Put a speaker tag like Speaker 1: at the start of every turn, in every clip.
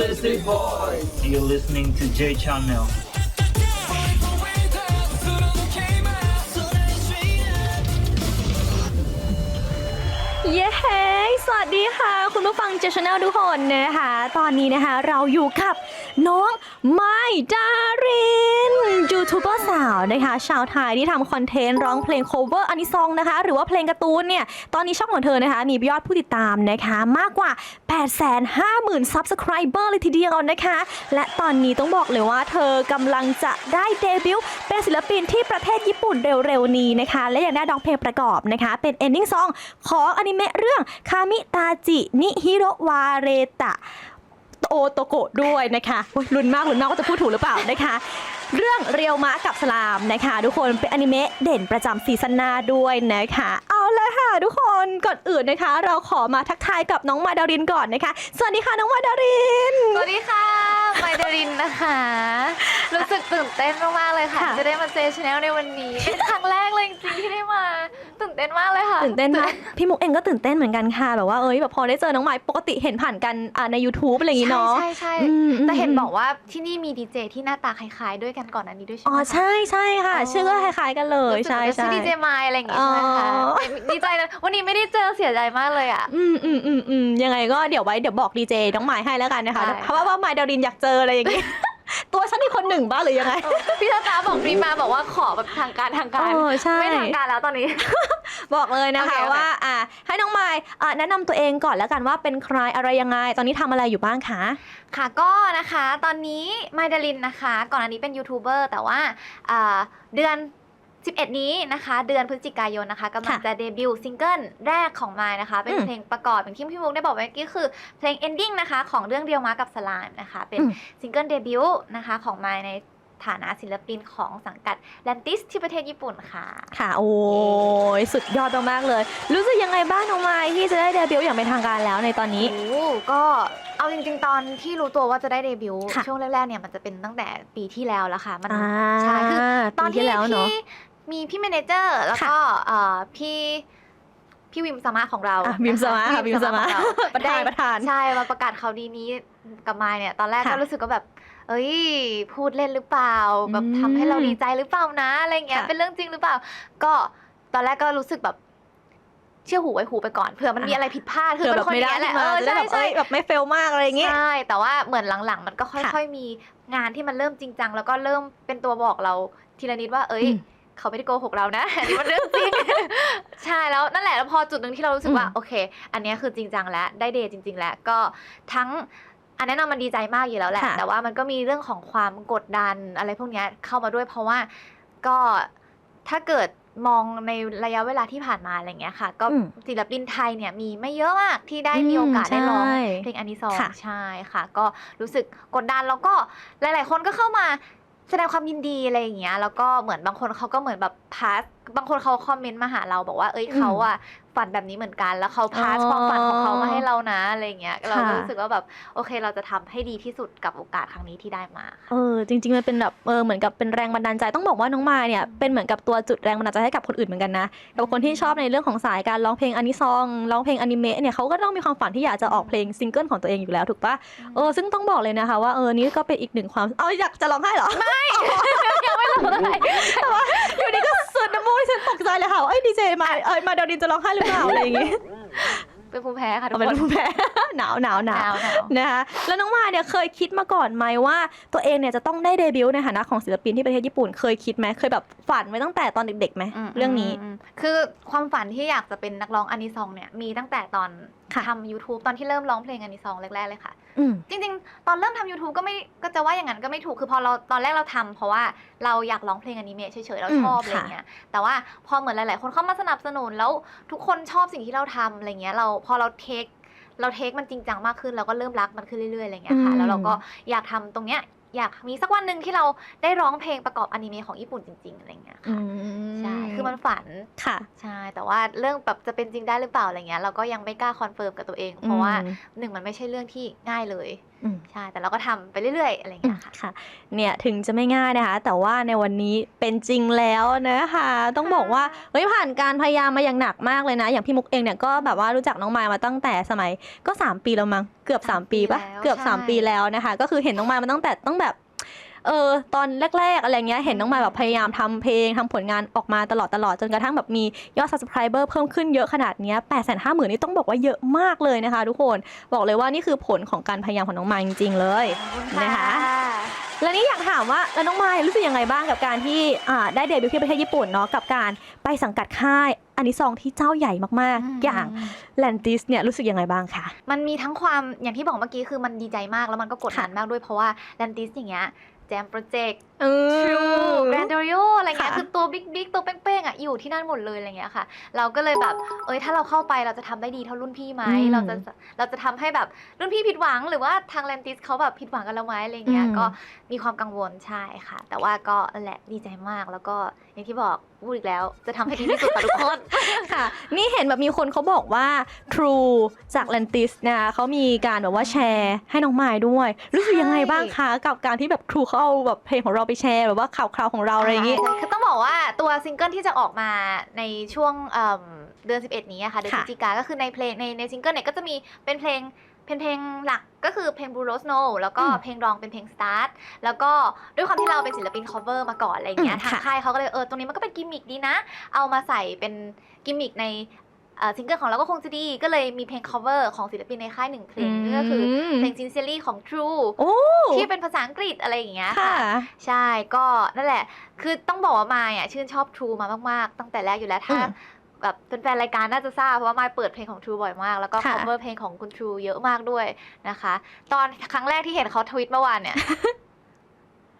Speaker 1: Listen boy.
Speaker 2: You're listening to J Channel
Speaker 3: เย้สวัสดีค่ะ คุณผู้ฟังเจชแนลทุกคนนะคะ ตอนนี้นะคะเราอยู่กับน้องไมดารินยูทูบเบอร์สาวนะคะ ชาวไทยที่ทำคอนเทนต์ร้องเพลง cover อานิซองนะคะ หรือว่าเพลงการ์ตูนเนี่ย ตอนนี้ช่องของเธอนะคะ มียอดผู้ติดตามนะคะ มากกว่า 850,000 subscriber เลยทีเดียวนะคะ และตอนนี้ต้องบอกเลยว่าเธอกำลังจะได้เดบิวต์เป็นศิลปินที่ประเทศญี่ปุ่นเร็วๆนี้นะคะ และยังได้ร้องเพลงประกอบนะคะ เป็น ending song ของอนิเมะเรื่องคามิตาจินิฮิโรวาเรตะโอโตโกะด้วยนะคะลุ้นมากลุ้นมากว่าจะพูดถูกหรือเปล่านะคะ เรื่องเรียวมะกับสลามนะคะ ทุกคนเป็นอนิเมะเด่นประจำซีซั่นหน้าด้วยนะคะ เอาเลยค่ะทุกคนก่อนอื่นนะคะ เราขอมาทักทายกับน้องมาดารินก่อนนะคะ สวัสดีค่ะน้องมาดาริน
Speaker 4: สวัสดีค่ะไมเดรินนะคะ รู้สึกตื่นเต้นมากๆเลยค่ะ
Speaker 3: ค่ะ
Speaker 4: ที่จะได้มาเจอชาแนลในวันนี้เป็นครั้งแรกเลยจริงๆที่ได้มาตื่นเต้นมากเลยค่ะ
Speaker 3: ตื่นเต้นมากพี่มุกเองก็ตื่นเต้นเหมือนกันค่ะแบบว่าเอ้ยแบบพอได้เจอน้องไม้ปกติเห็นผ่านกันอ่าใน YouTube อะไรอย่างงี้เนาะ
Speaker 4: ใช่ใช่
Speaker 3: อืมอืม
Speaker 4: แต่เห็นบอกว่าที่นี่มีดีเจที่หน้าตาคล้ายๆด้วยกันก่อนอันนี้ด้วยใช่
Speaker 3: อ๋
Speaker 4: ไห
Speaker 3: อ
Speaker 4: มคะ
Speaker 3: ใช่ใช่ค่ะ
Speaker 4: อ๋อ
Speaker 3: ชื่อก็คล้ายๆกันเลย
Speaker 4: รู้สึก
Speaker 3: ใช่
Speaker 4: ว่าจะ
Speaker 3: ใช่
Speaker 4: ชื่อดีเจไมล์อะไรอย่างงี้ใช่ไหมคะ
Speaker 3: อ๋อ
Speaker 4: ดีใจนะวันนี้ไม่ได้เจอเสียใจมากเลยอะ
Speaker 3: อืมอืมอืมอืมยังไงก็เดี๋ยวไว้เดี๋ยวบอกดีเจน้องไม้ให้แล้วกันนะคะ
Speaker 4: ได้
Speaker 3: เพราะว่าว่าไม้ดารินอยากเจออะไรอย่างงี้ตัวฉันอีกคนหนึ่งบ้าหรือยังไง
Speaker 4: พี่ตาตาบอกรีมาบอกว่าขอแบบทางการทางการ
Speaker 3: เออใช่
Speaker 4: ไม่ทางการแล้วตอนนี้
Speaker 3: บอกเลยนะคะ
Speaker 4: โอเคโอเค
Speaker 3: ว่าอ่าให้น้องไม้อ่าแนะนำตัวเองก่อนแล้วกันว่าเป็นใครอะไรยังไง ตอนนี้ทำอะไรอยู่บ้างคะ
Speaker 4: ค่ะก็นะคะตอนนี้ไมดาลินนะคะ ก่อนอันนี้เป็นยูทูบเบอร์แต่ว่าอ่าเดือน 11 นี้นะคะ เดือนพฤศจิกายนนะคะกำลัง
Speaker 3: ค่ะ
Speaker 4: จะเดบิวต์ซิงเกิลแรกของไมนะคะ เป็น
Speaker 3: อืม
Speaker 4: เพลงประกอบอย่างที่พี่มุกได้บอกไว้เมื่อกี้คือเพลง ending นะคะ ของเรื่องเดียวมากับสลามนะคะ เป็น
Speaker 3: อืม
Speaker 4: ซิงเกิลเดบิวต์นะคะของไมใน ฐานะศิลปินของสังกัดแลนติสที่ประเทศญี่ปุ่นค่ะ
Speaker 3: ค่ะ โอ้ยสุดยอดมากๆเลย รู้สึกยังไงบ้างน้องไม้ที่จะได้เดบิวต์อย่างเป็นทางการแล้วในตอนนี้
Speaker 4: โอ้ก็เอาจริง ๆ ตอนที่รู้ตัวว่าจะได้เดบิวต์
Speaker 3: ค่ะ
Speaker 4: ช่วงแรกๆเนี่ยมันจะเป็นตั้งแต่ปีที่แล้วแล้วค่ะ มัน
Speaker 3: อ่า
Speaker 4: ใช่คือตอน
Speaker 3: ปี
Speaker 4: ที่
Speaker 3: แล้วเนาะ
Speaker 4: พี่มีพี่เมเนเจอร์แล้วก็เอ่อพี่พี่วิมสมาของเรา
Speaker 3: อะวิมสมา
Speaker 4: นะคะ
Speaker 3: ค่ะวิมสมา
Speaker 4: ของเร
Speaker 3: ประธาน
Speaker 4: ได้
Speaker 3: ประธาน
Speaker 4: ใช่มาประกาศข่าวดีนี้กับมายเนี่ย ตอนแรก
Speaker 3: ค่ะ
Speaker 4: ก็รู้สึกว่าแบบ เอ้ย พูดเล่นหรือเปล่า แบบ
Speaker 3: อืม
Speaker 4: ทำให้เราดีใจหรือเปล่านะอะไรเงี้ย
Speaker 3: ค่ะ
Speaker 4: เป็นเรื่องจริงหรือเปล่า ก็ตอนแรกก็รู้สึกแบบเชื่อหูไว้หูไปก่อนเผื่อมันมีอะไรผิดพลาดคือ
Speaker 3: เผื่อ
Speaker 4: เป็
Speaker 3: แบบ
Speaker 4: นคน
Speaker 3: ไม่
Speaker 4: อ
Speaker 3: ได้
Speaker 4: ย่างนี้ยแหละ
Speaker 3: มา
Speaker 4: เออ
Speaker 3: จะได้
Speaker 4: ใช่
Speaker 3: แบบ
Speaker 4: ใช่
Speaker 3: เอ้ยแบบไม่เฟลมากอะไรอย่างงี้
Speaker 4: ใช่แต่ว่าเหมือนหลังๆ มันก็
Speaker 3: ค่ะ
Speaker 4: ค่อย ๆ มีงานที่มันเริ่มจริงจังแล้วก็เริ่มเป็นตัวบอกเราทีละนิดว่า เอ้ย
Speaker 3: อืม
Speaker 4: เขาไม่ได้โกหกเรานะอันนี้มันเรื่องจริงใช่แล้วนั่นแหละแล้วพอจุดหนึ่งที่เรารู้สึกว่า
Speaker 3: อืม
Speaker 4: โอเค อันเนี้ยคือจริงจังแล้วได้เดย์จริง ๆ แล้วก็ทั้ง อันแน่นอนมันดีใจมากอยู่แล้วแหละ
Speaker 3: ค่ะ
Speaker 4: แต่ว่ามันก็มีเรื่องของความกดดันอะไรพวกเนี้ยเข้ามาด้วย เพราะว่าก็ถ้าเกิดมองในระยะเวลาที่ผ่านมาอะไรเงี้ยค่ะ ก็
Speaker 3: อืม
Speaker 4: ศิลปินไทยเนี่ยมีไม่เยอะมากที่ได้มีโอกาสได้ร้อง
Speaker 3: ใช่
Speaker 4: เพลงอันนี้ซอง
Speaker 3: ค่ะ
Speaker 4: ใช่ค่ะ ก็รู้สึกกดดันแล้วก็หลาย ๆ คนก็เข้ามาแสดงความยินดีอะไรอย่างเงี้ยแล้วก็เหมือนบางคนเขาก็เหมือนแบบพาส บางคนเขาคอมเมนต์มาหาเราบอกว่า เอ้ย
Speaker 3: อืม
Speaker 4: เขาอะฝันแบบนี้เหมือนกันแล้วเขาพาส
Speaker 3: อ๋อ
Speaker 4: ความฝันของเขามาให้เรานะอะไรอย่างเงี้ยเราก็
Speaker 3: ค่ะ
Speaker 4: รู้สึกว่าแบบโอเค เราจะทำให้ดีที่สุดกับโอกาสครั้งนี้ที่ได้มาค่ะ
Speaker 3: เออจริง ๆ มันเป็นแบบเออเหมือนกับเป็นแรงบันดาลใจต้องบอกว่าน้องมายเนี่ยเป็นเหมือนกับตัวจุดแรงบันดาลใจให้กับคนอื่นเหมือนกันนะกับคนที่ชอบในเรื่องของสายการร้องเพลงอนิซองร้องเพลงอนิเมะเนี่ยเขาก็ต้องมีความฝันที่อยากจะออกเพลงซิงเกิลของตัวเองอยู่แล้วถูกปะเออซึ่งต้องบอกเลยนะคะว่าเออนี่ก็เป็นอีกหนึ่งความเอาอยากจะร้องไห้เหรอไม่
Speaker 4: ยังไม่รู้อะไร
Speaker 3: แต่ว่าอยู่ดีก็สุดน้ำมูกฉันตกใจเลยค่ะว่าเอ้ยดีเจมาเอ้ยมาเดาดินจะร้องไห้หรือเปล่าอะไรอย่างงี้
Speaker 4: เป็นภูมิแพ้ค่ะทุ
Speaker 3: เอา
Speaker 4: ก
Speaker 3: เป็น
Speaker 4: คน
Speaker 3: ภูมิแพ้ หนาวหนาวหนาว
Speaker 4: หนาว
Speaker 3: นะคะแล้วน้องมายเนี่ยเคยคิดมาก่อนไหมว่า ตัวเองเนี่ยจะต้องได้เดบิวต์ในฐานะของศิลปินที่ประเทศญี่ปุ่นเคยคิดไหมเคยแบบฝันไว้ตั้งแต่ตอนเด็กๆไหม
Speaker 4: อืม
Speaker 3: เรื่องนี้
Speaker 4: มมคือความฝันที่อยากจะเป็นนักร้องอานิซองเนี่ยมีตั้งแต่ตอน
Speaker 3: ค่ะ
Speaker 4: ทำ YouTube ตอนที่เริ่มร้องเพลงอานิซองแรก ๆ เลยค่ะ
Speaker 3: อืม
Speaker 4: จริงๆ ตอนเริ่มทำ YouTube ก็ไม่ก็จะว่าอย่างนั้นก็ไม่ถูกคือพอเราตอนแรกเราทำเพราะว่าเราอยากร้องเพลงอนิเมะเฉยๆ เรา
Speaker 3: อืม
Speaker 4: ชอบอะไร
Speaker 3: ค่ะ
Speaker 4: เงี้ยแต่ว่าพอเหมือนหลาย ๆ คนเข้ามาสนับสนุนแล้วทุกคนชอบสิ่งที่เราทำอะไรเงี้ยเราพอเราเทคเราเทคมันจริงจังมากขึ้นเราก็เริ่มรักมันขึ้นเรื่อยๆอะไรเงี้ยค่ะแล้วเราก็อยากทำตรงเนี้ย อยากมีสักวันหนึ่งที่เราได้ร้องเพลงประกอบอนิเมะของญี่ปุ่นจริง ๆ อะไรเงี้ย
Speaker 3: อื
Speaker 4: ค่ะ
Speaker 3: ม
Speaker 4: ใช่คือมันฝัน
Speaker 3: ค่ะ
Speaker 4: ใช่แต่ว่าเรื่องแบบจะเป็นจริงได้หรือเปล่าอะไรเงี้ยเราก็ยังไม่กล้าคอนเฟิร์มกับตัวเอง เพราะว่าหนึ่งมันไม่ใช่เรื่องที่ง่ายเลย
Speaker 3: อืม
Speaker 4: ใช่ แต่เราก็ทำไปเรื่อยๆ อะไรอย่างเงี้ยค่ะ
Speaker 3: ค่ะเนี่ยถึงจะไม่ง่ายนะคะ แต่ว่าในวันนี้เป็นจริงแล้วนะคะ ต้องบอกว่าเฮ้ยผ่านการพยายามมาอย่างหนักมากเลยนะ อย่างพี่มุกเองเนี่ยก็แบบว่ารู้จักน้องมายมาตั้งแต่สมัยก็ 3 ปีแล้วมั้งเกือบ
Speaker 4: สาม
Speaker 3: 3ปีปะ
Speaker 4: ปีแล้ว
Speaker 3: เกือบ
Speaker 4: ใช่
Speaker 3: 3 ปีแล้วนะคะ ก็คือเห็นน้องมายมาตั้งแต่ต้องแบบ เออตอนแรก ๆ อะไรเงี้ยเห็นน้องมายแบบพยายามทำเพลงทำผลงานออกมาตลอดตลอดจนกระทั่งแบบมียอด subscriber เพิ่มขึ้นเยอะขนาดนี้ย8 5 0 0 0 0นี่ต้องบอกว่าเยอะมากเลยนะคะ ทุกคนบอกเลยว่านี่คือผลของการพยายามของน้องมายจริง ๆ เลยนะคะแล้วนี่อยากถามว่าแล้วน้องมายรู้สึกยังไงบ้างกับการที่ได้เดบิวต์ที่ประเทศญี่ปุ่นเนาะกับการไปสังกัดค่าย อันนี้ซองที่เจ้าใหญ่มากๆ อย่างแลนติสเนี่ยรู้สึกยังไงบ้างคะ
Speaker 4: มันมีทั้งความอย่างที่บอกเมื่อกี้คือมันดีใจมากแล้วมันก็กดดันมากด้วยเพราะว่าแลนติสอย่างเงี้ยแจมโปรเจกต์
Speaker 3: เออ
Speaker 4: แกรนด์โริโออะไรเงี้ย
Speaker 3: ค่ะ
Speaker 4: คือตัวบิ๊กบิ๊กตัวเป้งๆอะอยู่ที่นั่นหมดเลยอะไรเงี้ยค่ะ เราก็เลยแบบ เอ้ย ถ้าเราเข้าไปเราจะทำได้ดีเท่ารุ่นพี่ไหม
Speaker 3: อืม
Speaker 4: เราจะ เราจะทำให้แบบรุ่นพี่ผิดหวัง หรือว่าทางแลนติสเขาแบบผิดหวังกันเราไหมอะไรเงี้ย
Speaker 3: อืม
Speaker 4: ก็มีความกังวลใช่ค่ะ แต่ว่าก็นั่นแหละดีใจมาก แล้วก็อย่างที่บอกพูดอีกแล้ว จะทำให้ดีที่สุดค่ะทุกคน
Speaker 3: ค่ะ นี่เห็นแบบมีคนเขาบอกว่า True จาก l a n t i s นะคะเขามีการแบบว่าแชร์ให้น้องมายด้วย รู้สึกยังไงบ้างคะ กับการที่แบบ True เขาเอาแบบเพลงของเราไปแชร์แบบว่าข่าวคราวของเราอะไรอย่างงี้
Speaker 4: ใช่คือต้องบอกว่าตัวซิงเกิลที่จะออกมาในช่วงเอิ่มเดือน 11 นี้อะค่ะเดือนพ
Speaker 3: ค่ะ
Speaker 4: ฤศจิกาก็คือในเพลงในในซิงเกิลเนี่ยก็จะมีเป็นเพลง เป็นเพลงหลักก็คือเพลง Blue Rose Snow แล้วก็
Speaker 3: อืม
Speaker 4: เพลงรองเป็นเพลง Start แล้วก็ด้วยความที่เราเป็นศิลปิน cover มาก่อนอะไรอย่างเงี้ย
Speaker 3: อืม
Speaker 4: ทาง
Speaker 3: ค่ะ
Speaker 4: ค่ายเขาก็เลยเออตรงนี้มันก็เป็นกิมมิคดีนะ เอามาใส่เป็นกิมมิคในเอ่อซิงเกิลของเราก็คงจะดี ก็เลยมีเพลง cover ของศิลปินในค่ายหนึ่งเพลงนั่นก็คือเพลง Sincerely ของ True
Speaker 3: โอ้
Speaker 4: ที่เป็นภาษาอังกฤษอะไรอย่างเงี้ย
Speaker 3: ค่ะ
Speaker 4: ค่ะ ใช่ก็นั่นแหละ คือต้องบอกว่ามายอะชื่นชอบ True มามาก ๆ ตั้งแต่แรกอยู่แล้วถ้า
Speaker 3: อืม
Speaker 4: แบบเป็นแฟนรายการน่าจะทราบเพราะว่ามายเปิดเพลงของ True บ่อยมาก แล้วก็
Speaker 3: ค่ะ
Speaker 4: cover เพลงของคุณ True เยอะมากด้วยนะคะ ตอนครั้งแรกที่เห็นเขาทวิตเมื่อวานเนี่ย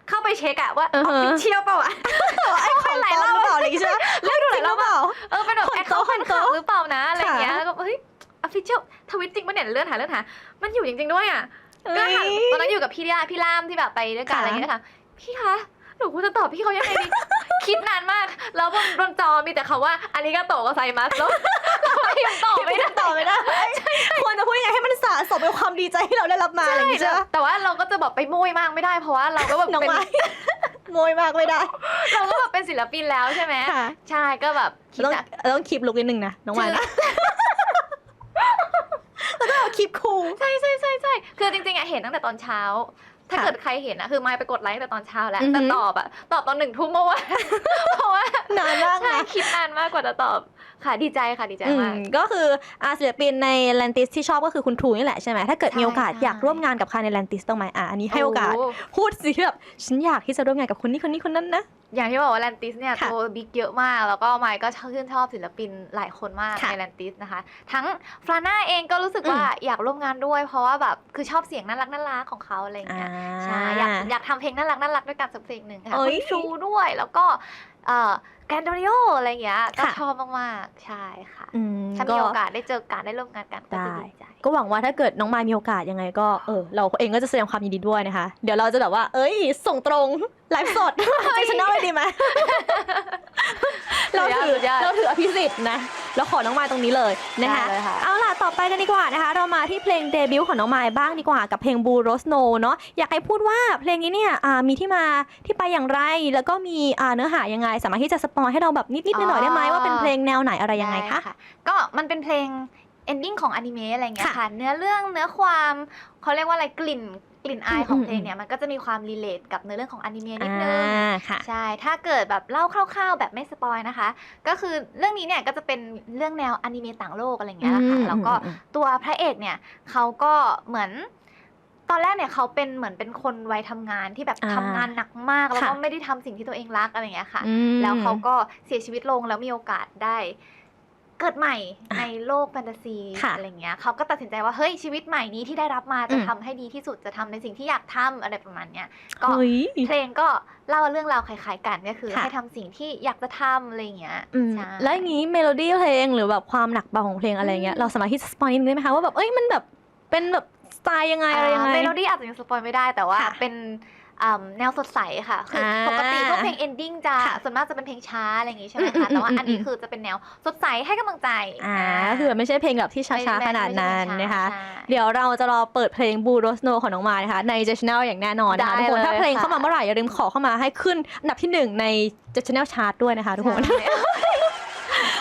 Speaker 4: เข้าไปเช็คอะว่า
Speaker 3: อือ
Speaker 4: อ
Speaker 3: ฮะ
Speaker 4: อฟฟิเชียลเปล่าอะ
Speaker 3: ไอ้ของปลอมหรือเปล่าอะไรอย่างงี้ใช่ไหมเรื่องดูหลายรอบเปล่า
Speaker 4: เออเป็นแบบ
Speaker 3: คน
Speaker 4: แอค
Speaker 3: โต๊ะ
Speaker 4: เคาท์
Speaker 3: คนโต๊ะ
Speaker 4: หรือเปล่านะอะไรอย่างเงี้ย
Speaker 3: ค่ะ
Speaker 4: แล้วก็เฮ้ยออฟฟิเชียลทวิตจริงปะเนี่ยเลื่อนหาเลื่อนหา มันอยู่จริง ๆ ด้วยอะก็
Speaker 3: เอ้ย
Speaker 4: ถามตอนนั้นอยู่กับพี่ล่าพี่ล่ามที่แบบไปด้วยกัน
Speaker 3: ค่ะ
Speaker 4: อะไรอย่างเงี้ยค่ะพี่คะหนูควรจะตอบพี่เขายังไงดี คิดนานมาก แล้วบนบนจอมีแต่คำว่าอันนี้ก็โตกับไซมัสแล้วเราพิมพ์ตอบไม่ได้
Speaker 3: ต่อไม่ได้ควรจะพูดยังไงให้มันสะสมเป็นความดีใจที่เราได้รับมาอะไรอย่างงี้ใช่ไหม
Speaker 4: แต่ว่าเราก็จะแบบไปโมยมากไม่ได้เพราะว่าเราก็แบบ
Speaker 3: น้อง
Speaker 4: เป็น
Speaker 3: ไม้ โมยมากไม่ได้
Speaker 4: เราก็แบบเป็นศิลปินแล้วใช่ไหม
Speaker 3: ค่ะ
Speaker 4: ใช่ก็แบบคิด
Speaker 3: ต้อง
Speaker 4: อะ
Speaker 3: ต้องคลิปลุกนิดนึงนะน้องไม้นะแล้วก็เอาคลิปคูล
Speaker 4: ใช่ใช่ใช่ใช่คือจริงๆอะเห็นตั้งแต่ตอนเช้า ถ้า
Speaker 3: ค่ะ
Speaker 4: เกิดใครเห็นอะคือมายไปกดไลค์ตั้งแต่ตอนเช้าแล้ว
Speaker 3: อือหือ
Speaker 4: แต่ตอบอะตอบตอนหนึ่งทุ่มเมื่อวานเพราะว่านา
Speaker 3: นมาก
Speaker 4: ใช่
Speaker 3: นะ
Speaker 4: คิดนานมากกว่าจะตอบค่ะดีใจค่ะดีใจ
Speaker 3: อื
Speaker 4: มาก
Speaker 3: มก็คืออาศิลปินในแลนติสที่ชอบก็คือคุณทรูนี่แหละใช่ไหมถ้าเกิด
Speaker 4: ใช่
Speaker 3: มีโอกาส
Speaker 4: ใช่
Speaker 3: อยากร่วมงานกับใครในแลนติสต้องไหมอะอันนี้ให้โอกาส
Speaker 4: โพู
Speaker 3: ดสิแบบฉันอยากที่จะร่วมงานกับคนนี้คนนี้คนนั้นนะ
Speaker 4: อย่างที่บอกว่าแลนติสเนี่ย
Speaker 3: ค่ะ
Speaker 4: ตัวบิ๊กเยอะมาก แล้วก็ไมค์ก็ชื่นชอบศิลปินหลายคนมาก
Speaker 3: ค่ะ
Speaker 4: ในแลนติสนะคะ ทั้งฟลาน่าเองก็รู้สึกว่าอยากร่วมงานด้วย เพราะว่าแบบคือชอบเสียงน่ารักน่ารักของเขาอะไรอย่างเงี้ย ใช่ อยากอยากทำเพลงน่ารักน่ารักด้วยกันสักเพลงหนึ่งค่ะ
Speaker 3: เอ้
Speaker 4: คุ
Speaker 3: ย
Speaker 4: ณชูด้วย แล้วก็ เอ่อแกรนดริโออะไรอย่างเงี้ย ก็
Speaker 3: ค่ะ
Speaker 4: ชอบมากๆ ใช่ค่ะ
Speaker 3: อืม
Speaker 4: ถ้ามีโอกาสได้เจอกันได้ร่วมงานกันก็จะ
Speaker 3: ได้
Speaker 4: ดีใจ
Speaker 3: ก็หวังว่าถ้าเกิดน้องมายมีโอกาสยังไงก็เออเราเองก็จะแสดงความยินดีด้วยนะคะ เดี๋ยวเราจะแบบว่า เอ้ย ส่งตรงไลฟ์สดเจชแนลเลยดีไหมเราถือ
Speaker 4: สุดยอด
Speaker 3: เราถืออภิสิทธิ์นะ เราขอน้องมายตรงนี้เลยนะคะ
Speaker 4: ได้เลยค่ะ
Speaker 3: เอาล่ะต่อไปกันดีกว่านะคะ เรามาที่เพลงเดบิวต์ของน้องมายบ้างดีกว่ากับเพลง Blue Rose Snow เนาะอยากให้พูดว่าเพลงนี้เนี่ยอ่ามีที่มาที่ไปอย่างไร แล้วก็มีอ่าเนื้อหายังไง สามารถที่จะสปอยให้เราแบบนิดๆหน่อยๆได้ไหมว่าเป็นเพลงแนวไหนอะไรยังไง
Speaker 4: ด้
Speaker 3: คะ
Speaker 4: ก็มันเป็นเพลง ending ของอนิเมะอะไรเงี้ย
Speaker 3: ค่ะ
Speaker 4: ค่ะ เนื้อเรื่องเนื้อความเขาเรียกว่าอะไรกลิ่น กลิ่นอายของ
Speaker 3: อืม
Speaker 4: เพลงเนี่ยมันก็จะมีความรีเลทกับเนื้อเรื่องของอนิเมะนิดนึง
Speaker 3: อ่าค่ะ
Speaker 4: ใช่ถ้าเกิดแบบเล่าคร่าว ๆ แบบไม่สปอยนะคะ ก็คือเรื่องนี้เนี่ยก็จะเป็นเรื่องแนวอนิเมะต่างโลกอะไรอย่างเงี้ยแหละค่ะ
Speaker 3: อืม
Speaker 4: แล้วก็
Speaker 3: อืม
Speaker 4: ตัวพระเอกเนี่ยเขาก็เหมือนตอนแรกเนี่ยเขาเป็นเหมือนเป็นคนวัยทำงานที่แบบ
Speaker 3: อ่า
Speaker 4: ทำงานหนักมาก แล้วก็
Speaker 3: ค่ะ
Speaker 4: ไม่ได้ทำสิ่งที่ตัวเองรักอะไรอย่างเงี้ยค่ะ
Speaker 3: อืม
Speaker 4: แล้วเขาก็เสียชีวิตลงแล้วมีโอกาสได้ เกิดใหม่
Speaker 3: อะ
Speaker 4: ในโลกแฟนตาซี
Speaker 3: ค่ะ
Speaker 4: อะไรเงี้ยเขาก็ตัดสินใจว่าเฮ้ยชีวิตใหม่นี้ที่ได้รับมาจะ
Speaker 3: อืม
Speaker 4: ทำให้ดีที่สุดจะทำในสิ่งที่อยากทำอะไรประมาณเนี้ยก็
Speaker 3: เฮ้ย
Speaker 4: เพลงก็เล่าเรื่องราวคล้ายๆกันก็คือ
Speaker 3: ค่ะ
Speaker 4: ให้ทำสิ่งที่อยากจะทำอะไรอย่างเงี้ย
Speaker 3: อืม
Speaker 4: ใช่
Speaker 3: แล้วอย่างนี้เมโลดี้เพลงหรือแบบความหนักเบาของเพลงอะไรเงี้ย
Speaker 4: อืม
Speaker 3: เราสามารถที่จะสปอยนิดนึงได้ไหมคะว่าแบบเอ้ยมันแบบเป็นแบบสไตล์ยังไงอะไรยังไง
Speaker 4: เมโลดี้อาจจะยังสปอยไม่ได้แต่ว่า
Speaker 3: ค่ะ
Speaker 4: เป็นอ่า แนวสดใสค่ะคืออาปกติพวกเพลง ending จะ
Speaker 3: ค่ะ
Speaker 4: ส่วนมากจะเป็นเพลงช้าอะไรอย่างงี้ใช่ไหม
Speaker 3: อืมอืม
Speaker 4: คะแต่ว่า
Speaker 3: อืม
Speaker 4: อันนี้
Speaker 3: อืม
Speaker 4: คือจะเป็นแนวสดใสให้กำลังใจ
Speaker 3: อ่าคือแบบไม่ใช่เพลงแบบที่ช้าๆขนาดนั้นนะคะ
Speaker 4: ใช่
Speaker 3: เดี๋ยวเราจะรอเปิดเพลงบูโรสโนของน้องมายนะคะใน j ช n แนลอย่างแน่นอนนะคะ
Speaker 4: ได้
Speaker 3: ทุกคน
Speaker 4: เลย
Speaker 3: ถ้าเพลง
Speaker 4: ค่ะ
Speaker 3: เข้ามาเมื่อไหร่อย่าลืมขอเข้ามาให้ขึ้นอันดับที่หนึ่งใน j ช n แนลชาร์ตด้วยนะคะทุกคน
Speaker 4: ใช่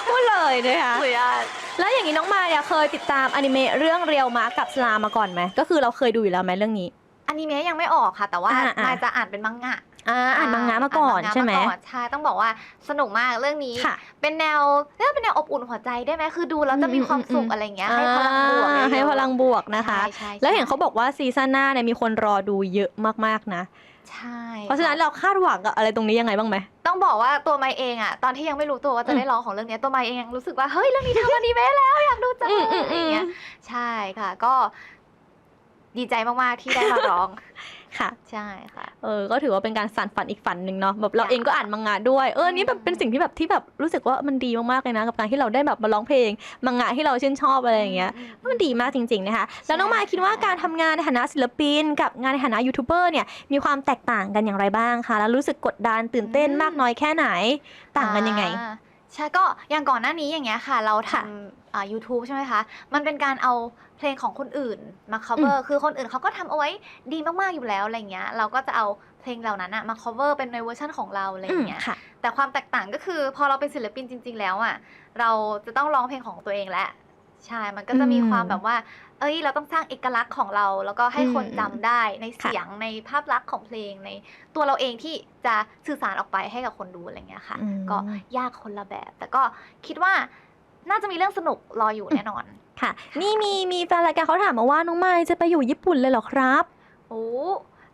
Speaker 3: พูดเลยนะคะ
Speaker 4: สุดยอด
Speaker 3: แล้วอย่างนี้น้องมายเนี่ยเคยติดตามอนิเมะเรื่องเรียวมากับสลามมาก่อนไหมก็คือเราเคยดูอยู่แล้วไหมเรื่องนี้
Speaker 4: อนิเมะยังไม่ออกค่ะ แต่ว่า
Speaker 3: อ่าอ่าม
Speaker 4: มายจะอ่านเป็นมังงะ
Speaker 3: อ่าอ่านมังงะมาก่อน
Speaker 4: อ่มังงะ
Speaker 3: ใช่ไหมา
Speaker 4: ก่อนใช่ต้องบอกว่าสนุกมากเรื่องนี้
Speaker 3: ค่ะ
Speaker 4: เป็นแนวเรียกว่าเป็นแนวอบอุ่นหัวใจได้ไหมคือดูแล้วจะมีความสุขอะไรเงี้ยให้พลังบวก
Speaker 3: อ่า
Speaker 4: เยอะๆ
Speaker 3: ให้พลังบวกนะคะ
Speaker 4: ใช่ใช่
Speaker 3: แล้วเห็นเขาบอกว่าซีซั่นหน้าเนี่ยมีคนรอดูเยอะมากๆนะ
Speaker 4: ใช่
Speaker 3: เพราะฉะนั้นเราคาดหวังกับอะไรตรงนี้ยังไงบ้างไหม
Speaker 4: ต้องบอกว่าตัวไมค์เองอะตอนที่ยังไม่รู้ตัวว่าจะได้ร้องของเรื่องเนี้ยตัวไมค์เองยังรู้สึกว่าเฮ้ยเรื่องนี้ทำอนิเมะแล้วอยากดูจังเลยอะไรเงี้ย ใช่ค่ะ ก็ ดีใจมาก ๆ ที่ได้มาร้อง
Speaker 3: ค่ะ
Speaker 4: ใช่ค่ะ
Speaker 3: เออ ก็ถือว่าเป็นการสานฝันอีกฝันหนึ่งเนาะ แบบเราเองก็อ่านมังงะด้วย เออ นี่แบบเป็นสิ่งที่แบบที่แบบรู้สึกว่ามันดีมากๆเลยนะ กับการที่เราได้แบบมาร้องเพลง มังงะที่เราชื่นชอบอะไรอย่างเงี้ย มันดีมากจริง ๆ นะคะ แล้วน้องมายคิดว่าการทำงานในฐานะศิลปิน กับงานในฐานะยูทูบเบอร์เนี่ย มีความแตกต่างกันอย่างไรบ้างคะ แล้วรู้สึกกดดันตื่นเต้นมากน้อยแค่ไหน ต่างกันยังไง
Speaker 4: อ่า ใช่ก็อย่างก่อนหน้านี้อย่างเงี้ยค่ะ เราท
Speaker 3: ค่ะำ
Speaker 4: อ่า YouTube ใช่ไหมคะ มันเป็นการเอาเพลงของคนอื่นมา cover คือคนอื่นเขาก็ทำเอาไว้ดีมากๆอยู่แล้วอะไรเงี้ย เราก็จะเอาเพลงเหล่านั้นอะมา cover เป็นในเวอร์ชันของเราอะไร
Speaker 3: อืม
Speaker 4: เงี้ย
Speaker 3: ค่ะ
Speaker 4: แต่ความแตกต่างก็คือพอเราเป็นศิลปินจริง ๆ แล้วอะเราจะต้องร้องเพลงของตัวเองแหละ ใช่ มันก็จะมี
Speaker 3: อืม
Speaker 4: ความแบบว่า เอ้ย เราต้องสร้างเอกลักษณ์ของเรา แล้วก็ให้คน
Speaker 3: อืม
Speaker 4: จำได้ในเสียงในภาพลักษณ์ของเพลงในตัวเราเองที่จะสื่อสารออกไปให้กับคนดูอะไรเงี้ยค่ะ
Speaker 3: อืม
Speaker 4: ก็ยากคนละแบบ แต่ก็คิดว่าน่าจะมีเรื่องสนุกรออยู่แน่นอน
Speaker 3: ค่ะ นี่มีมีแฟนรายการเขาถามมาว่าน้องมายจะไปอยู่ญี่ปุ่นเลยเหรอครับ
Speaker 4: โอ้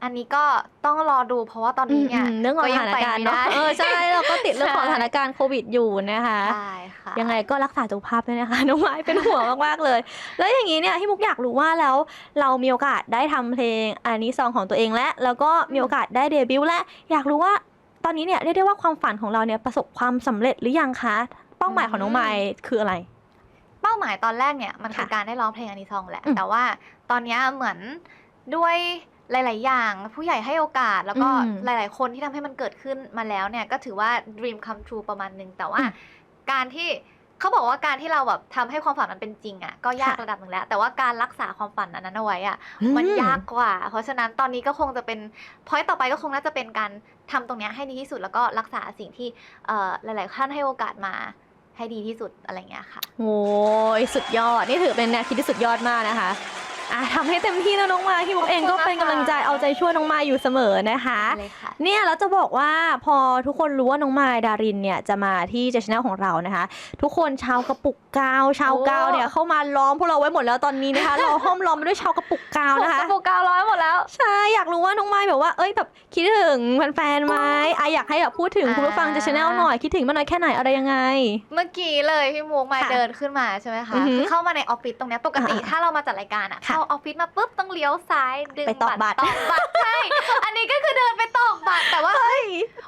Speaker 4: อันนี้ก็ต้องรอดูเพราะว่าตอนนี้เนี่ย
Speaker 3: อืมเรื่องของสถานการณ์เนาะ
Speaker 4: ก็ยังไปไม่ได้
Speaker 3: เออใช่เราก็ติดเรื่องของ
Speaker 4: ใช่
Speaker 3: สถานการณ์โควิดอยู่นะคะ
Speaker 4: ใช่ค่ะ
Speaker 3: ยังไงก็รักษาสุขภาพด้วยนะคะน้องไม้เป็นห่วงมากๆเลย แล้วอย่างนี้เนี่ยที่มุกอยากรู้ว่าแล้วเรามีโอกาสได้ทำเพลงอันนี้ซองของตัวเองและ แล้วก็มีโอกาสได้เดบิวต์และ อยากรู้ว่าตอนนี้เนี่ยเรียกได้ว่าความฝันของเราเนี่ยประสบความสำเร็จหรือยังคะเป้าหมายของน้องไม้คืออะไร
Speaker 4: เป้าหมายตอนแรกเนี่ยมันคือ
Speaker 3: ค่ะ
Speaker 4: การได้ร้องเพลงอันนี้ซองแหละ
Speaker 3: อืม
Speaker 4: แต่ว่าตอนเนี้ยเหมือนด้วย หลาย ๆ อย่าง ผู้ใหญ่ให้โอกาสแล้วก็
Speaker 3: อืม
Speaker 4: หลาย ๆ คนที่ทำให้มันเกิดขึ้นมาแล้วเนี่ยก็ถือว่า dream come true ประมาณหนึง แต่ว่า
Speaker 3: อืม
Speaker 4: การที่เขาบอกว่าการที่เราแบบทำให้ความฝันมันเป็นจริงอะ่ะก็ยาก
Speaker 3: ค่ะ
Speaker 4: ระดับหนึ่งแล้ว แต่ว่าการรักษาความฝันอันนั้นเอาไว้อะ่ะ มันยากกว่า เพราะฉะนั้นตอนนี้ก็คงจะเป็นพอยต่อไปก็คงน่าจะเป็นการทำตรงเนี้ยให้ดีที่สุดแล้วก็รักษาสิ่งที่เอ่อหลาย ๆ ท่านให้โอกาสมาให้ดีที่สุดอะไรเงี้ยค่ะ
Speaker 3: โอ้ยสุดยอด นี่ถือเป็นแนวคิดที่สุดยอดมากนะคะ อะทำให้เต็มที่นะน้องมายที่มุกเองก็เป็นกำลังใจเอาใจช่วยน้องมายอยู่เสมอนะคะ
Speaker 4: เลยค่ะ
Speaker 3: เนี่ยเราจะบอกว่าพอทุกคนรู้ว่าน้องมายดารินเนี่ยจะมาที่เจชแนลของเรานะคะ ทุกคนชาวกระปุกกาว ชาวกาวเนี่ยเข้ามาล้อมพวกเราไว้หมดแล้วตอนนี้นะคะ เราห้อมล้อมไปด้วยชาวกระปุกกาวนะคะ
Speaker 4: กระปุกกาวร้อยหมดแล้ว
Speaker 3: ใช่ อยากรู้ว่าน้องมายแบบว่า เอ้ยแบบคิดถึงแฟนๆไหมอะอยากให้แบบพูดถึง
Speaker 4: อ่า
Speaker 3: คุณผู้ฟังเจชแนลหน่อย คิดถึงมากน้อยแค่ไหนอะไรยังไง
Speaker 4: เมื่อกี้เลยพี่มุกมา
Speaker 3: ค่ะ
Speaker 4: เดินขึ้นมาใช่ไหมคะ
Speaker 3: อือหือ
Speaker 4: คือเข้ามาในออฟฟิศตรงเนี้ยปกติ
Speaker 3: อ่า
Speaker 4: ถ้าเรามาจัดรายการอะ
Speaker 3: ค่ะ
Speaker 4: เข้าออฟฟิศมาปุ๊บต้องเลี้ยวซ้ายดึง
Speaker 3: ไปตอกบัตร
Speaker 4: ตอกบัตรใช่อันนี้ก็คือเดินไปตอกบัตรแต่ว่า
Speaker 3: เฮ้ย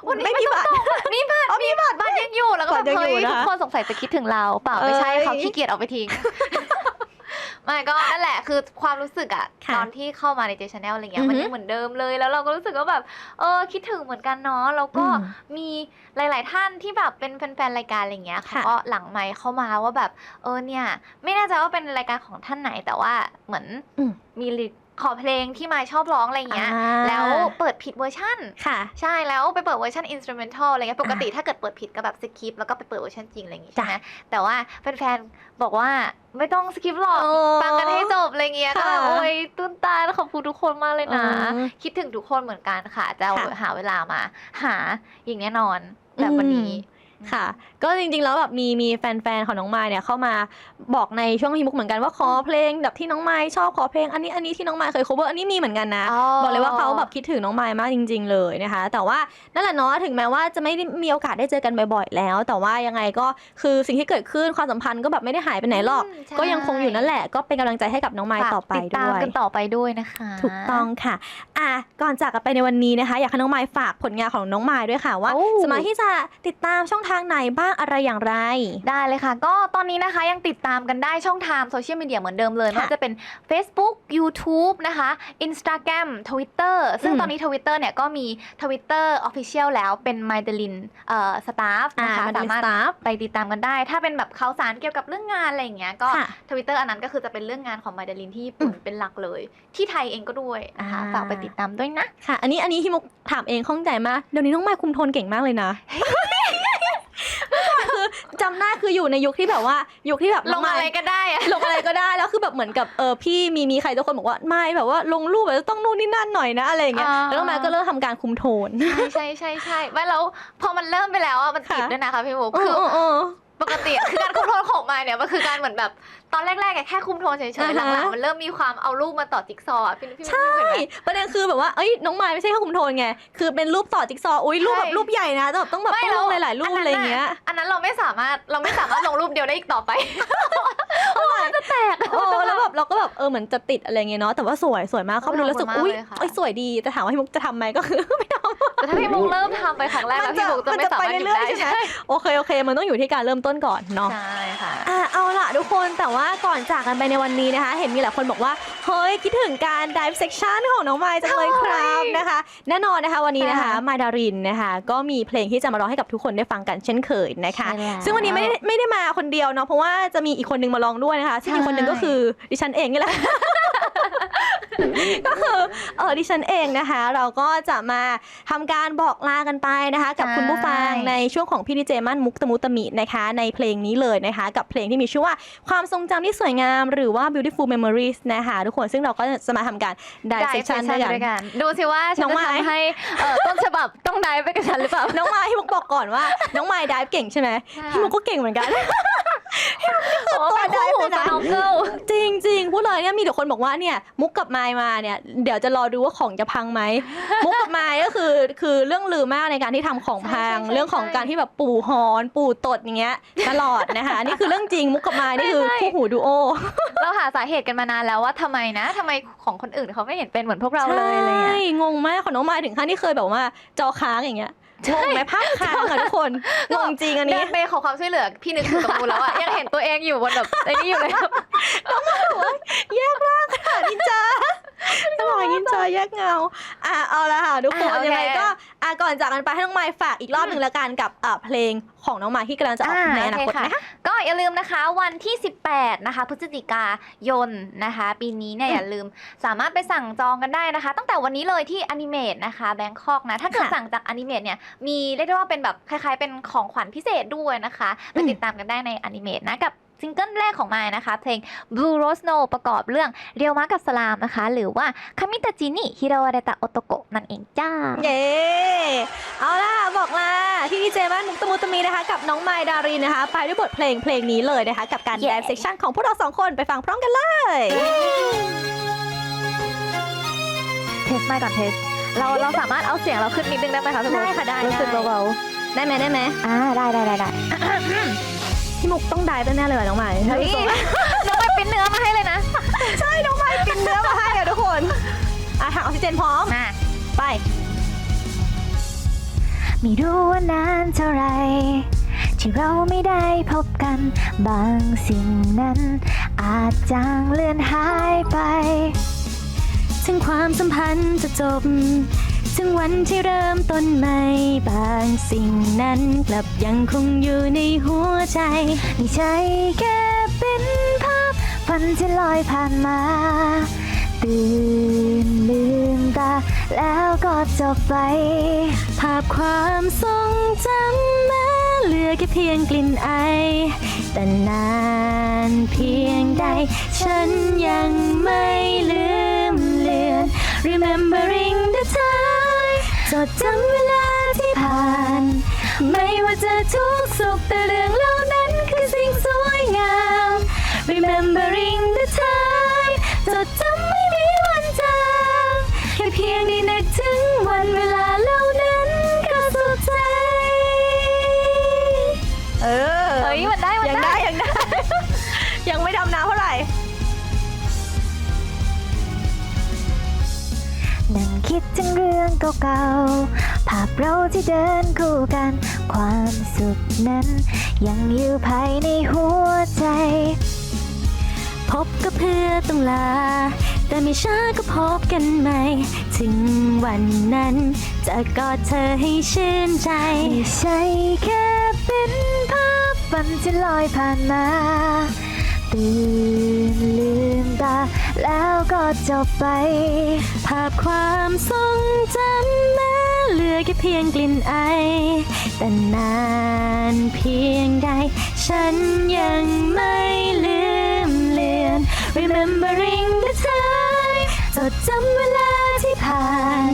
Speaker 4: วันนี้
Speaker 3: ไม่มีบัตร
Speaker 4: มีบัตรมีบัตรบัตรยังอยู่แล้วก็
Speaker 3: บั
Speaker 4: แบ
Speaker 3: ตร
Speaker 4: บ
Speaker 3: ยังอยู่
Speaker 4: เฮ้ย
Speaker 3: นะ
Speaker 4: ทุกคนสงสัยจะคิดถึงเราเปล่าไม่ใช่
Speaker 3: เอ้ย
Speaker 4: เขาขี้เกียจเอาไปทิ้ง ไม่ก็นั่นแหละคือความรู้สึกอะ
Speaker 3: ค่ะ
Speaker 4: ตอนที่เข้ามาในเจชแนลอะไรเงี้
Speaker 3: อื
Speaker 4: ย
Speaker 3: อหื
Speaker 4: มัน
Speaker 3: อ
Speaker 4: ยังเหมือนเดิมเลย แล้วเราก็รู้สึกว่าแบบเออคิดถึงเหมือนกันเนาะแล้วก็
Speaker 3: อืม
Speaker 4: มีหลาย ๆ ท่านที่แบบเป็นแฟนๆรายการอะไรเงี้ยเขา
Speaker 3: ค่ะ
Speaker 4: ก็หลังไมค์เข้ามาว่าแบบเออเนี่ย ไม่แน่ใจว่าเป็นรายการของท่านไหนแต่ว่าเหมือน
Speaker 3: อืม
Speaker 4: มีลิ ขอเพลงที่มายชอบร้องอะไรเงี้ย
Speaker 3: อ่า
Speaker 4: แล้วเปิดผิดเวอร์ชั่น
Speaker 3: ค่ะ
Speaker 4: ใช่แล้วไปเปิดเวอร์ชันอินสตูเมนทัลอะไรเงี้ยปกติถ้าเกิดเปิดผิดก็แบบสคิปแล้วก็ไปเปิดเวอร์ชันจริงอะไรอย่างงี้ใช่ไหมแต่ว่าแฟนๆบอกว่าไม่ต้องสคิปหรอก
Speaker 3: โอ้
Speaker 4: ฟังกันให้จบอะไรเงี้ยก็
Speaker 3: ค่ะ
Speaker 4: แบบโอ้ยตื้นตานขอบคุณทุกคนมากเลยนะ
Speaker 3: อืม
Speaker 4: คิดถึงทุกคนเหมือนกันค่ะ จะเอา
Speaker 3: ค่ะ
Speaker 4: หาเวลามา หาอย่างแน่นอนแบบวันนี้
Speaker 3: ค่ะ ก็จริงๆ แล้วแบบมีมีแฟนๆ ของน้องไม้เนี่ยเข้ามาบอกในช่วงฮิมุกเหมือนกันว่าขอเพลงแบบที่น้องไม้ชอบขอเพลงอันนี้อันนี้ที่น้องไม้เคย cover อันนี้มีเหมือนกันนะบอกเลยว่าเขาแบบคิดถึงน้องไม้มากจริง ๆ เลยนะคะ แต่ว่านั่นแหละเนาะถึงแม้ว่าจะไม่ได้มีโอกาสได้เจอกันบ่อยๆ แล้ว แต่ว่ายังไงก็คือสิ่งที่เกิดขึ้นความสัมพันธ์ก็แบบไม่ได้หายไปไหนหรอก
Speaker 4: ใช่
Speaker 3: ก็ยังคงอยู่นั่นแหละก็เป็นกำลังใจให้กับน้องไม้
Speaker 4: ฝาก
Speaker 3: ต่อไป
Speaker 4: ติดตาม
Speaker 3: ด้วย
Speaker 4: กันต่อไปด้วยนะคะ
Speaker 3: ถูกต้องค่ะ อะ ก่อนจากกันไปในวันนี้นะคะ อยากให้น้องไม้ฝากผลงานของน้องไม้ด้วยค่ะว่า
Speaker 4: โอ้
Speaker 3: สามารถที่จะติดตามช่องทางไหนบ้างอะไรอย่างไร
Speaker 4: ได้เลยค่ะ ก็ตอนนี้นะคะยังติดตามกันได้ช่องทางโซเชียลมีเดียเหมือนเดิมเลยไม่ว่าจะเป็น Facebook YouTube นะคะ Instagram Twitter ซึ่ง
Speaker 3: อืม
Speaker 4: ตอนนี้ Twitter เนี่ยก็มี Twitter Official แล้วเป็น m y d e l i n เอ่อ Staff
Speaker 3: อ่า
Speaker 4: นะคะ
Speaker 3: มันเป็น
Speaker 4: สามารถ
Speaker 3: staff
Speaker 4: ไปติดตามกันได้ ถ้าเป็นแบบข่าวสารเกี่ยวกับเรื่องงานอะไรอย่างเงี้ยก็
Speaker 3: ค่ะ
Speaker 4: ทวิตเตอร์อันนั้นก็คือจะเป็นเรื่องงานของ m y d e l i n ที่ญี่ปุ่นเป็นหลักเลย ที่ไทยเองก็ด้วยนะคะ
Speaker 3: อ่า
Speaker 4: ฝากไปติดตามด้วยนะ
Speaker 3: ค่ะ อันนี้อันนี้ที่มุกถามเองข้องใจมากเดี๋ยวนี้น้องไมค์คุมโทนเก่งมากเลยนะเมื่อก่อนคือ จำได้คืออยู่ในยุคที่แบบว่ายุคที่แบบ
Speaker 4: ลงอะไรก็ได้อะ
Speaker 3: ลงอะไรก็ได้แล้วคือแบบเหมือนกับเออพี่มีมีใครทุกคนบอกว่าไม่แบบว่าลงรูปแบบต้องนู่นนี่นั่นหน่อยนะอะไรอย่างเงี้ย
Speaker 4: อ่า
Speaker 3: แล้วน้องไมค์ก็เริ่มทำการคุมโทน
Speaker 4: ใช่ใช่ใช่ไม่แล้วพอมันเริ่มไปแล้วอะมันติด
Speaker 3: ค่ะ
Speaker 4: ด้วยนะคะพี่หมู
Speaker 3: เอ
Speaker 4: คือ
Speaker 3: อเออเออ
Speaker 4: ปกติอะคือการคุมโทนของมายเนี่ยมันคือการเหมือนแบบตอนแรกๆอะแค่คุมโทนเฉย
Speaker 3: อ่า
Speaker 4: ๆห
Speaker 3: ฮะ
Speaker 4: ลังๆ มันเริ่มมีความเอารูปมาต่อจิ๊กซอว์อะพี่พี่
Speaker 3: ใช่
Speaker 4: พี่เห็นไหม
Speaker 3: ประเด็นคือแบบว่าเอ้ยน้องไมค์ไม่ใช่แค่คุมโทนไงคือเป็นรูปต่อจิ๊กซอว์อุ้ยรูปแบบ
Speaker 4: ใช่
Speaker 3: รูปใหญ่นะแต่แบบต้องแบบ
Speaker 4: ไม่
Speaker 3: ต้องลง
Speaker 4: แล้ว
Speaker 3: หลายๆรูปอะไรอย่างเงี้ย
Speaker 4: อันนั้นเราไม่สามารถเราไม่สามารถลงรูปเดียวได้อีกต่อไป
Speaker 3: จะแตกโอ้แล้วแบบเราก็แบบเออเหมือนจะติดอะไรเงี้ยเนาะแต่ว่าสวยสวยมากเข้าไปดูแล้วรู้สึก
Speaker 4: ขอบคุณมาก
Speaker 3: อุ้ย
Speaker 4: เลยค่ะ
Speaker 3: เอ้ยสวยดีแต่ถามว่าพี่มุกจะทำไหมก็คือ ไม่ทำ
Speaker 4: แต่ ถ้าพี่มุกเริ่มทำไปครั้งแรกแล้วพี่มุกจะไม่สามารถหยุดได้
Speaker 3: มันจะไปเรื่อยๆใช่ไหมโอเคโอเค มันต้องอยู่ที่การเริ่มต้นก่อนเนาะ
Speaker 4: ใช่ค่ะ
Speaker 3: อะเอาล่ะทุกคนแต่ว่าก่อนจากกันไปในวันนี้นะคะ เห็นมีหลายคนบอกว่าเฮ้ยคิดถึงการ dive section ของน้องไมค์จังเลยครับนะคะแน่นอนนะคะวันนี้นะคะ
Speaker 4: ค่ะ
Speaker 3: มาดารินนะคะก็มีเพลงที่จะมาร้องให้กับทุกคนได้ฟังกันเช่นเคยนะคะ
Speaker 4: ใช่แล้ว
Speaker 3: ซึ่งวันนี้ไม่ได้ไม่ได้มาคนเดียวเนาะเพราะว่าจะมีอีกคนนึงมาร้องด้วยนะคะซึ่งอีกคนนึงก็คือดิฉันเองนี่แหละ ก็คือเออดิฉันเองนะคะ เราก็จะมาทำการบอกลากันไปนะคะ กับ
Speaker 4: ใช่
Speaker 3: คุณผู้ฟังในช่วงของพี่ดีเจมั่นมุกตะมุตะมินะคะ ในเพลงนี้เลยนะคะ กับเพลงที่มีชื่อว่าความทรงจำที่สวยงาม หรือว่า beautiful memories นะคะทุกคนซึ่งเราก็จะมาทำการ dive
Speaker 4: ได้
Speaker 3: section
Speaker 4: เซ
Speaker 3: ด้วยกัน
Speaker 4: ด้วยกัน ดูสิว่าฉั
Speaker 3: น้
Speaker 4: น
Speaker 3: อง
Speaker 4: จะ
Speaker 3: ไม้
Speaker 4: ทำให้เอ่อต้นฉบับต้องได้ไปกับฉันหรือเปล่า
Speaker 3: น้องไม้พี่มุกบอกก่อนว่า น้องไม้ dive เก่งใช่ไหม
Speaker 4: ใช่
Speaker 3: พี่มุกก็เก่งเหมือนกัน
Speaker 4: โอ้เป็นคู่หูสนองเกิล
Speaker 3: จริงจริงๆพูดเลยเนี่ยมีแต่คนบอกว่าเนี่ยมุกกับไมายมาเนี่ย เดี๋ยวจะรอดูว่าของจะพังไหม มุกกับไมายก็คือคือเรื่องลือมากในการที่ทำของพัง
Speaker 4: ใช่ใช่
Speaker 3: เรื่องของ
Speaker 4: ใช่
Speaker 3: การที่แบบปู่หอน ปู่ตดอย่างเงี้ยตลอดนะคะอันนี่คือเรื่องจริงมุกกับไมายนี่คือ
Speaker 4: ใช่
Speaker 3: คู่หูดูโอ
Speaker 4: เราหาสาเหตุกันมานานแล้วว่าทำไมนะทำไมของคนอื่นเขาไม่เห็นเป็นเหมือนพวกเราเลยอะไรเงี้ย
Speaker 3: ใช่งงมากของน้องไมายถึงขั้นที่เคยแบบว่าจอค้างอย่างเงี้ยงงไหมภาพค้างอะทุกคนงงจริงอัน
Speaker 4: เดิ
Speaker 3: นี้
Speaker 4: นไปขอความช่วยเหลือพี่นึกถึงกับมูแล้วอะยังเห็นตัวเองอยู่บนแบบไอ้นี่อยู่เลยครับ
Speaker 3: แยกร่างค่ะนินจา ระหว่างนินจาแยกเงา อะเอาละค่ะทุกคน
Speaker 4: อะโอเค
Speaker 3: ยังไงก็อะก่อนจากกันไปให้น้องไมค์ฝากอีกรอบหนึ่งละกันกับอะเพลงของน้องไมค์ที่กำลังจะออกในอนาคต
Speaker 4: โเนะ
Speaker 3: คะ
Speaker 4: ก็อย่าลืมนะคะวันที่ 18 นะคะ พฤศจิกายนนะคะ ปีนี้เนี่ยอย่าลืมสามารถไปสั่งจองกันได้นะคะ ตั้งแต่วันนี้เลยที่อนิเมตนะคะแบงคอกนะ ถ้าเกิด
Speaker 3: ค่ะ
Speaker 4: สั่งจากอนิเมตเนี่ยมีเรียกได้ว่าเป็นแบบคล้ายๆ เป็นของขวัญพิเศษด้วยนะคะ ไป
Speaker 3: อืม
Speaker 4: ติดตามกันได้ในอนิเมตนะกับ ซิงเกิลแรกของมายนะคะ เพลง Blue Rose Snow ประกอบเรื่องเรียวมากับสลามนะคะ หรือว่าคามิตาจินิฮิโรเรตะโอโตโกะนั่นเองจ้า
Speaker 3: เย้ เอาล่ะ บอกลาที่ดีเจบ้านมุกตะมุตะมีนะคะ กับน้องไมค์ดารินนะคะ ไปด้วยบทเพลงเพลงนี้เลยนะคะ กับการ
Speaker 4: เย้
Speaker 3: dive section ของพวกเราสองคนไปฟังพร้อมกันเลย
Speaker 4: เทสไม่ก่อนเทสเราเราสามารถเอาเสียงเราขึ้นนิดนึงได้ไหมคะพี่บุ๊
Speaker 3: ได้ค่ะได้
Speaker 4: รู้สึก
Speaker 3: ได้
Speaker 4: เบา
Speaker 3: ได้ไหมได้ไหม
Speaker 4: ๆอ่าได้ได้ได้ได้
Speaker 3: พี่มุกต้อง dive แน่ๆเลยว่ะน้องไมค์
Speaker 4: เฮ้ยน้องไปปริ้นเนื้อมาให้เลยนะ
Speaker 3: ใช่น้องไมค์ปินเนื้อมาให้อะทุกคนอะถังออกซิเจนพร้อม
Speaker 4: มา
Speaker 3: ไป
Speaker 4: ไม่รู้ว่านานเท่าไหรที่เราไม่ได้พบกัน บางสิ่งนั้น อาจจางเลือนหายไป
Speaker 3: ถึงความสัมพันธ์จะจบ ถึงวันที่เริ่มต้นใหม่บางสิ่งนั้นกลับยังคงอยู่ในหัวใจ
Speaker 4: ไม่ใช่แค่เป็นภาพฝันที่ลอยผ่านมาตื่นลืมตาแล้วก็จบไป
Speaker 3: ภาพความทรงจำแม้เหลือแค่เพียงกลิ่นไอ แต่นานเพียงใด ฉันยังไม่ลืมเลือน remembering the time จดจำเวลาที่ผ่าน ไม่ว่าจะทุกข์สุขแต่เรื่องเหล่านั้นคือสิ่งสวยงาม remembering the time จดจำ ดถึงเรื่
Speaker 1: องเก่าๆ ภาพเราที่เดินคู่กัน ความสุขนั้น ยังอยู่ภายในหัวใจ
Speaker 3: พบก็เพื่อต้องลา แต่ไม่ช้าก็พบกันใหม่ ถึงวันนั้น จะกอดเธอให้ชื่นใจ
Speaker 1: ไม่ใช่แค่เป็นภาพฝันที่ลอยผ่านมา ตื่นลืมตา แล้วก็จบไป
Speaker 3: ภาพความทรงจำแม้เหลือแค่เพียงกลิ่นไอ แต่นานเพียงใด ฉันยังไม่ลืมเลือน remembering the time จดจำเวลาที่ผ่าน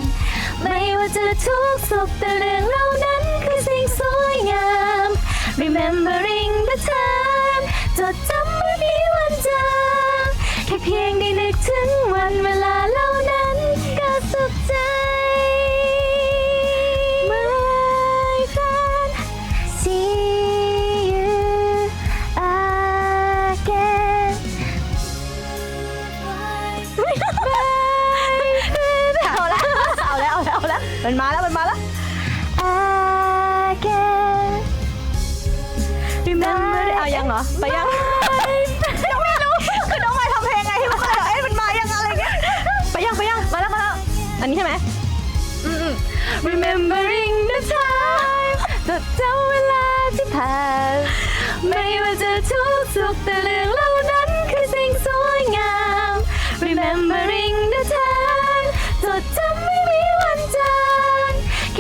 Speaker 3: ไม่ว่าจะทุกสุขแต่เรื่องเหล่านั้นคือสิ่งสวยงาม remembering the time จดจำ เพียงได้นึกถึงวันเวลา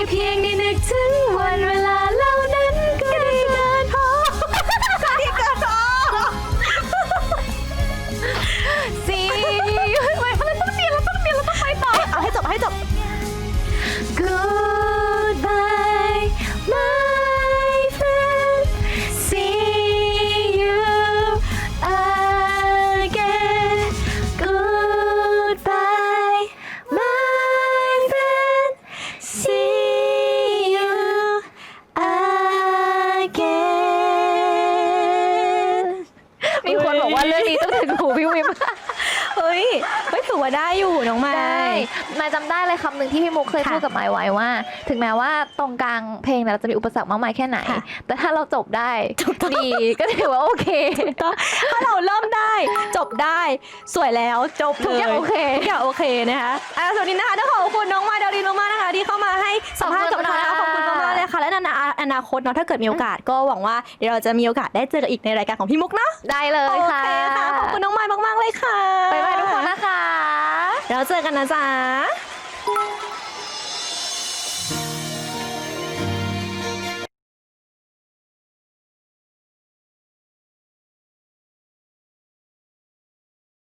Speaker 3: เพียงได้นึกถึง
Speaker 4: ม้ได้
Speaker 3: มา
Speaker 4: ยจำได้เลยคำหนึ่งที่พี่มุกเคย
Speaker 3: ค่ะ
Speaker 4: พูดกับมายไว้ว่า ถึงแม้ว่าตรงกลางเพลงเนี่ยเราจะมีอุปสรรคมากมายแค่ไหน
Speaker 3: ค่ะ
Speaker 4: แต่ถ้าเราจบได้ดีก็ถือว่าโอเค
Speaker 3: ก็ถ้าเราเริ่มได้จบได้สวยแล้วจบ
Speaker 4: ทุกอย่าง
Speaker 3: ล
Speaker 4: โอเค
Speaker 3: ทุกอย่างโอเคนะคะอะสวัสดีนะคะต้องขอบคุณน้องไม้ดาวดินมากๆนะคะ ที่เข้ามาให้สัมภาษณ์กับเรานะคะข
Speaker 4: ข
Speaker 3: อ
Speaker 4: อ
Speaker 3: บบ
Speaker 4: คุ
Speaker 3: คุณ
Speaker 4: ณ
Speaker 3: มากๆ
Speaker 4: ค่ะ
Speaker 3: เลยค่ะ และในอนาคตเนาะถ้าเกิดมีโอกาสก็หวังว่าเดี๋ยวเราจะมีโอกาสได้เจอกันอีกในรายการของพี่มุกนะ
Speaker 4: ได้เลย
Speaker 3: โอ
Speaker 4: ค่ะ
Speaker 3: เคค่ะขอบคุณน้องไม้มากๆเลยค่ะ
Speaker 4: บ๊ายบายทุกคนนะคะ
Speaker 3: แล้วเจอกันนะจ๊ะ啊。